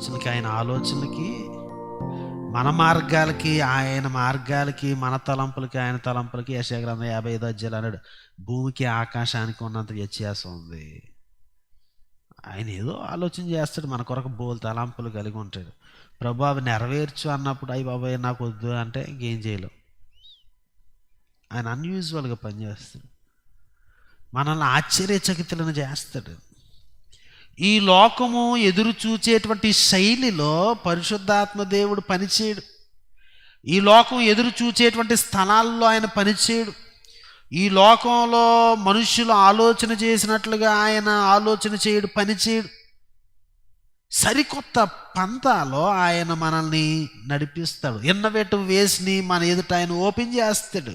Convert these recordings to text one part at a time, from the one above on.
ఆలోచనలకి ఆయన ఆలోచనలకి మన మార్గాలకి ఆయన మార్గాలకి మన తలంపులకి ఆయన తలంపులకి యశగ్రంథం యాభై ఐదు అధ్యాయులు అన్నాడు భూమికి ఆకాశానికి ఉన్నంత వ్యత్యాసం ఉంది. ఆయన ఏదో ఆలోచన చేస్తాడు మన కొరకు బోల్ తలంపులు కలిగి ఉంటాడు. ప్రభు అవి నెరవేర్చు అన్నప్పుడు అయ్యి బాబాయ్ నాకు వద్దు అంటే ఇంకేం చేయలేవు ఆయన అన్యూజువల్గా పనిచేస్తాడు. మనల్ని ఆశ్చర్యచకితులను చేస్తాడు. ఈ లోకము ఎదురు చూచేటువంటి శైలిలో పరిశుద్ధాత్మదేవుడు పనిచేయడు. ఈ లోకం ఎదురు చూచేటువంటి స్థలాల్లో ఆయన పనిచేయడు. ఈ లోకంలో మనుషులు ఆలోచన చేసినట్లుగా ఆయన ఆలోచన చేయడు పనిచేయడు. సరికొత్త పంతాలో ఆయన మనల్ని నడిపిస్తాడు. ఎన్నవేటు వేసిని మన ఎదుట ఆయన ఓపెన్ చేస్తాడు.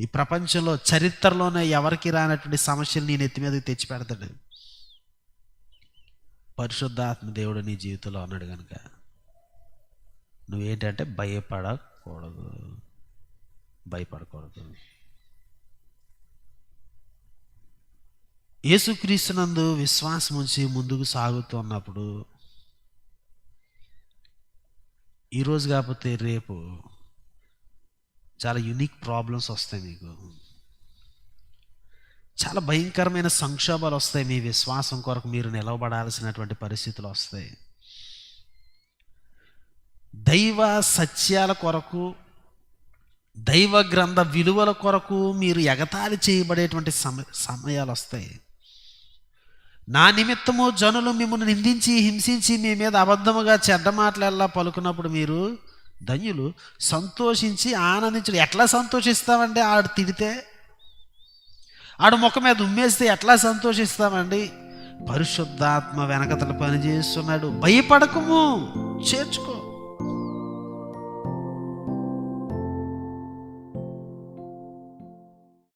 ఈ ప్రపంచంలో చరిత్రలోనే ఎవరికి రానటువంటి సమస్యలు నేను ఎత్తి మీదకి తెచ్చిపెడతాడు. పరిశుద్ధాత్మ దేవుడు నీ జీవితంలో ఉన్నాడు కనుక నువ్వేంటంటే భయపడకూడదు. భయపడకూడదు. యేసుక్రీస్తునందు విశ్వాసం ఉంచి ముందుకు సాగుతున్నప్పుడు ఈరోజు కాకపోతే రేపు చాలా యునిక్ ప్రాబ్లమ్స్ వస్తాయి మీకు. చాలా భయంకరమైన సంక్షోభాలు వస్తాయి మీ విశ్వాసం కొరకు మీరు నిలవబడాల్సినటువంటి పరిస్థితులు వస్తాయి. దైవ సత్యాల కొరకు దైవ గ్రంథ విలువల కొరకు మీరు ఎగతాళి చేయబడేటువంటి సమ సమయాలు వస్తాయి. నా నిమిత్తము జనులు మిమ్మల్ని నిందించి హింసించి మీ మీద అబద్ధముగా చెడ్డ మాట్లాడలా పలుకున్నప్పుడు మీరు ధన్యులు సంతోషించి ఆనందించడు ఎట్లా సంతోషిస్తామండి ఆడు తిడితే? ఆడు ముఖం మీద ఉమ్మేస్తే ఎట్లా సంతోషిస్తామండి? పరిశుద్ధాత్మ వెనకతలు పనిచేస్తున్నాడు. భయపడకము. చేర్చుకో.